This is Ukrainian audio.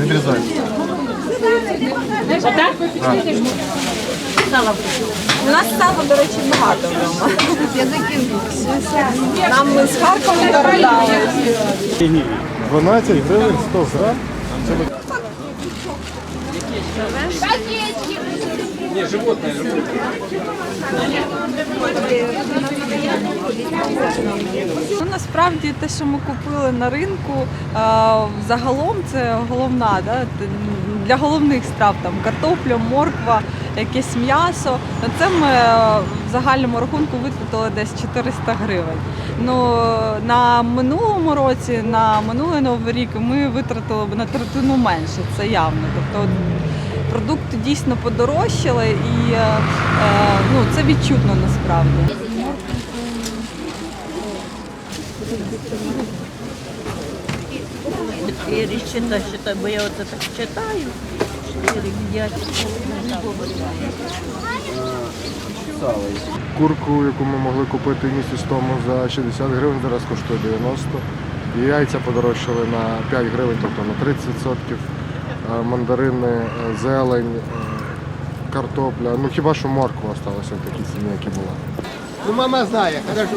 Відрізай. У нас сало, до речі, багато вдома. Нам ми з Харкова передали. 12 гривень 100 грам. Ну, насправді те, що ми купили на ринку, загалом це головна, да, для головних страв там картопля, морква, якесь м'ясо. На це ми е, в загальному рахунку витратили десь 400 гривень. Ну, на минулому році, на минулий новий рік ми витратили на третину менше, це явно. Тобто продукти дійсно подорожчали і е, е, ну, це відчутно насправді. Чотири считай, считай, бо я оце так читаю. Чотири, п'ять. Курку, яку ми могли купити місяць тому за 60 гривень, зараз коштує 90. І яйця подорожчали на 5 гривень, тобто на 30%. Е, Мандарини, е, зелень, е, картопля. Ну хіба що морква залишилася в такій ціні, які була. Ну, мама знає, хорошо,